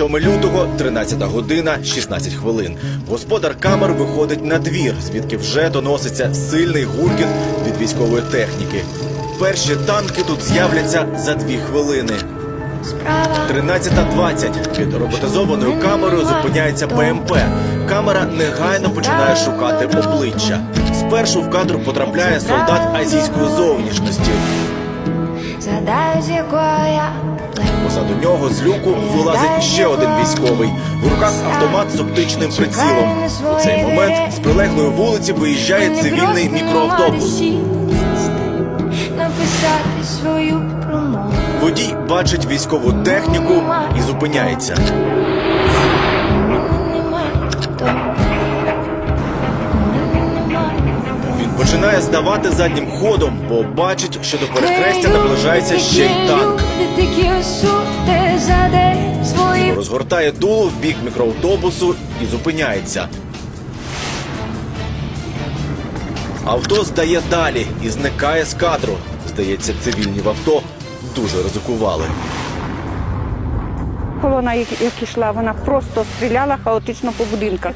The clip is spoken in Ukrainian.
7 лютого, 13 година, 16 хвилин. Господар камер виходить на двір, звідки вже доноситься сильний гуркіт від військової техніки. Перші танки тут з'являться за дві хвилини. 13.20. Під роботизованою камерою зупиняється БМП. Камера негайно починає шукати обличчя. Спершу в кадр потрапляє солдат азійської зовнішності. Згадаю, з якого я Позаду нього з люку вилазить ще один військовий. В руках автомат з оптичним прицілом. У цей момент з прилеглої вулиці виїжджає цивільний мікроавтобус. Написати свою промову. Водій бачить військову техніку і зупиняється. Він починає здавати заднім ходом, бо бачить, що до перехрестя наближається ще й танк. Розгортає дуло в бік мікроавтобусу і зупиняється. Авто здає далі і зникає з кадру. Здається, цивільні в авто дуже ризикували. Колона, як ішла, вона просто стріляла хаотично по будинках.